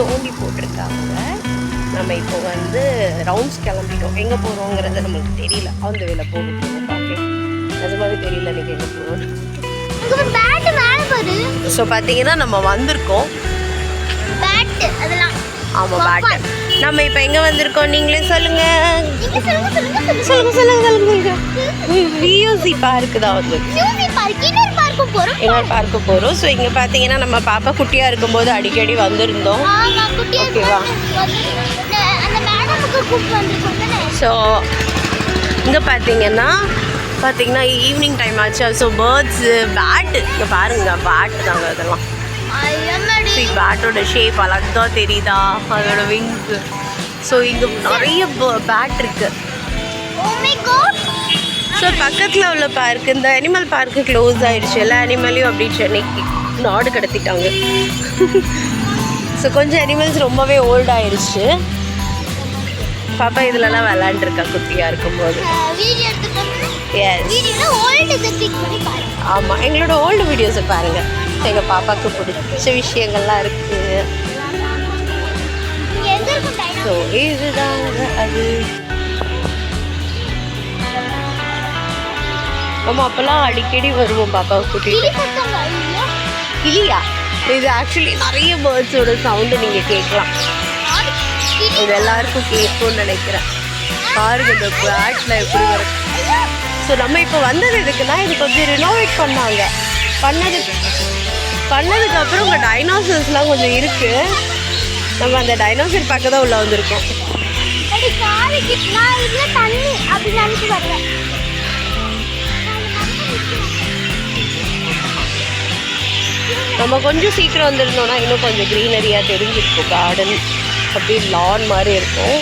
தோண்டி போட்டிருக்காங்க. நம்ம இப்போ வந்து ரவுண்ட்ஸ் கிளம்பிட்டோம். எங்கே போகிறோங்கிறது நம்மளுக்கு தெரியல. அந்த வேலை போக போகிறோம் பார்க்க நிஜமாவே தெரியல எனக்கு எங்கே போகிறோம் போகுது. ஸோ பார்த்தீங்கன்னா நம்ம வந்திருக்கோம். ஆமாம் பேட்டர் நம்ம இப்போ எங்கே வந்திருக்கோம்? நீங்களே சொல்லுங்கள் நீங்க சொல்லுங்க சொல்லுங்க சொல்லுங்க. சொல்லுங்க சொல்லுங்க சொல்லுங்க வியூசி பார்க்கு தான் வந்து. இன்னொரு பார்க்க போகிறோம் ஸோ இங்கே பார்த்தீங்கன்னா நம்ம பாப்பா குட்டியாக இருக்கும்போது அடிக்கடி வந்திருந்தோம். ஓகேவா? ஸோ இங்கே பார்த்தீங்கன்னா பார்த்தீங்கன்னா ஈவினிங் டைம் ஆச்சு. ஸோ பேர்ட்ஸு பேட்டு இங்கே பாருங்க பேட்டு தாங்க அதெல்லாம். ஸோ பேட்டோட ஷேப் அழகாக தெரியுதா? அதோட விங்ஸு ஸோ இங்கே நிறைய பேட் இருக்குது ஸோ பக்கத்தில் உள்ள பார்க் இந்த அனிமல் பார்க்கு க்ளோஸ் ஆயிடுச்சு. எல்லா அனிமலையும் அப்படி சென்னைக்கு நாடு கடத்திட்டாங்க. ஸோ கொஞ்சம் அனிமல்ஸ் ரொம்பவே ஓல்ட் ஆயிடுச்சு. பாப்பா இதுலலாம் விளாண்டுருக்கா குட்டியாக இருக்கும்போது. எஸ் ஆமாம் எங்களோட ஓல்டு வீடியோஸை பாருங்கள் எங்கள் பாப்பாவுக்கு பிடிச்ச விஷயங்கள்லாம் இருக்குது ஸோ இதுதாங்க அது. நம்ம அப்போல்லாம் அடிக்கடி வருவோம் பாப்பாவை கூட்டிகிட்டு இல்லையா? இது ஆக்சுவலி நிறைய பேர்ட்ஸோட சவுண்டு நீங்கள் கேட்கலாம். இது எல்லாருக்கும் கேட்கும்னு நினைக்கிறேன். பாருங்க இந்த பேட்டில் எப்படி வரும் ஸோ நம்ம இப்போ வந்தது எதுக்குன்னா இது கொஞ்சம் ரினோவேட் பண்ணாங்க. பண்ணது பண்ணதுக்கு அப்புறம் உங்கள் டைனோசர்ஸ்லாம் கொஞ்சம் இருக்குது நம்ம அந்த டைனோசர் பார்க்க தான் உள்ள வந்திருக்கோம். அப்படி நம்ம கொஞ்சம் சீக்கிரம் வந்திருந்தோம்னா இன்னும் கொஞ்சம் க்ரீனரியாக தெரிஞ்சிருக்கும் கார்டன் அப்படியே லான் மாதிரி இருக்கும்.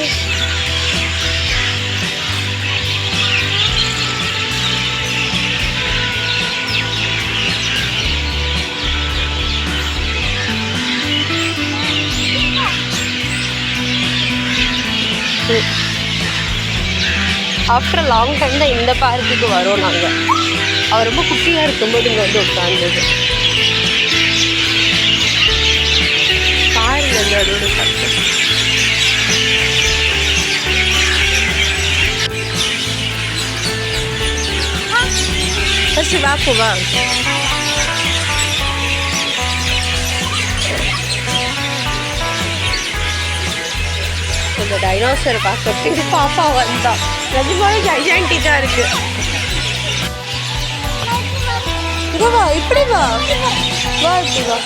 ஆஃப்டர் லாங் டைம் தான் இந்த பார்க்குக்கு வரோம் நாங்கள் அவர் ரொம்ப குட்டியாக இருக்கும்போது இங்கே வந்து உட்காந்துது பாருங்க அதோட சத்தம் ஃபஸ்ட்டு வா போவா இந்த டைனோசர் பார்க்கறதுக்கு பாப்பா வந்தா. நிஜமாவே தான் இருக்கு. இங்க வா இப்படி வா. வா இப்படி வா.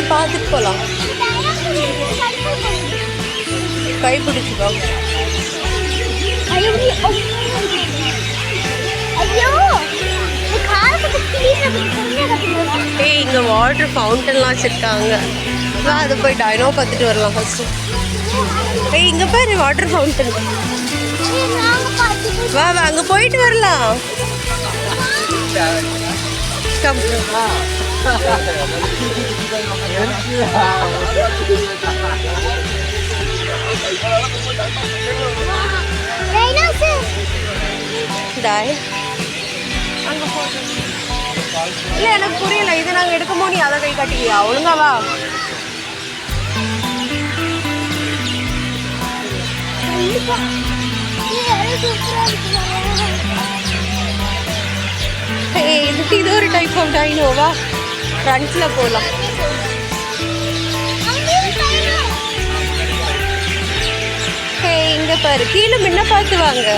போய் பார்த்துட்டு போலாம். கை பிடிச்சிக்கோ ஏய் இங்க வாட்டர் ஃபவுண்டன்லாம் வச்சிருக்காங்க. வா அது போய் டைனோ பார்த்துட்டு வரலாம் ஃபர்ஸ்ட் ஏய் இங்க பாரு வாட்டர் ஃபவுண்டன் வா வா அங்க போயிட்டு வரலாம். கம் டாய் அங்க போ இல்ல எனக்கு புரியல இது நாங்க எடுக்கும்போது நீ அதை கை காட்டிக்கியா ஒழுங்காவா இது ஒரு டைப் ஆஃப் டைனோவா ஃப்ரண்ட்ஸில் போகலாம் ஏய் இங்க பாரு. கீழே முன்ன பார்த்து வாங்க.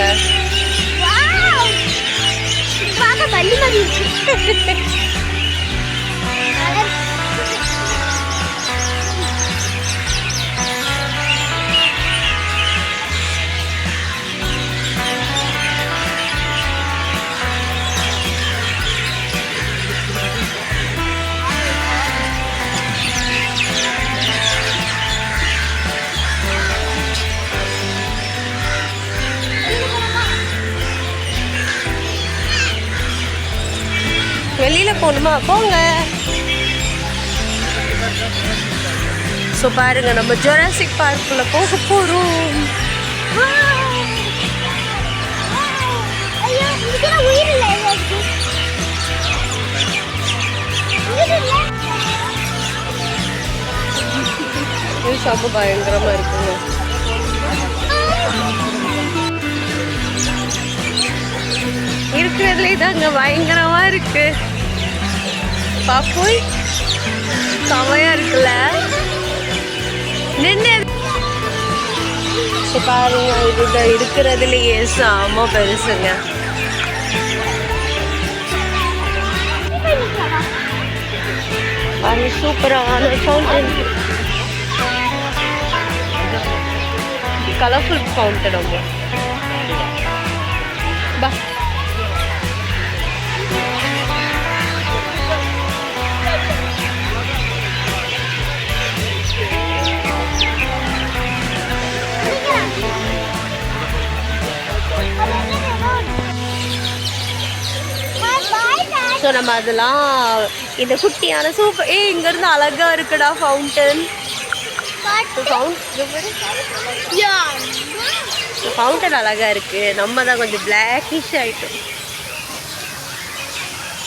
பார்க்க பள்ளி மாதிரி வெளியில் போகணுமா போங்க. ஸோ பாருங்க நம்ம ஜொராசிக் பார்க்குள்ள போக போகிறோம் இது செம்ம பயங்கரமாக இருக்குங்க. இருக்கிறதுலே தாங்க பயங்கரமா இருக்கு. பாப்போய். செமையா இருக்குல்ல? நின்று பாருங்க இதுதான் இருக்கிறதுலயே செம்ம பெருசுங்க. பாருங்க சூப்பரான ஃபவுண்டன் கலர்ஃபுல் ஃபவுண்டன் அவங்க பா. ஸோ நம்ம அதெல்லாம் இந்த குட்டியான சூப்பர் ஏய் இங்கேருந்து அழகா இருக்குடா ஃபவுண்டன் ஃபவுண்டன் அழகா இருக்கு. நம்ம தான் கொஞ்சம் பிளாக்கிஷ் ஆயிட்டோம்.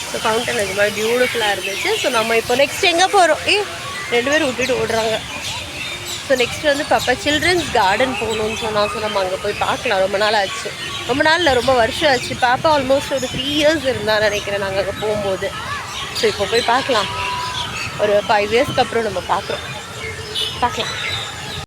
ஸோ ஃபவுண்டன் அது மாதிரி பியூட்டிஃபுல்லாக இருந்துச்சு. ஸோ நம்ம இப்போ நெக்ஸ்ட் எங்கே போகிறோம் ஏ ரெண்டு பேரும் விட்டுட்டு ஓடுறாங்க. ஸோ நெக்ஸ்ட் வந்து பாப்பா சில்ட்ரன்ஸ் கார்டன் போகணும்னு சொன்னால் ஸோ நம்ம அங்கே போய் பார்க்கலாம். ரொம்ப நாள் ஆச்சு. ரொம்ப நாளில் ரொம்ப வருஷம் ஆச்சு. பாப்பா ஆல்மோஸ்ட் ஒரு த்ரீ இயர்ஸ் இருந்தால் நினைக்கிறேன் நாங்கள் அங்கே போகும்போது. ஸோ இப்போ போய் பார்க்கலாம். ஒரு ஃபைவ் இயர்ஸ்க்கு அப்புறம் நம்ம பார்க்குறோம். பார்க்கலாம்.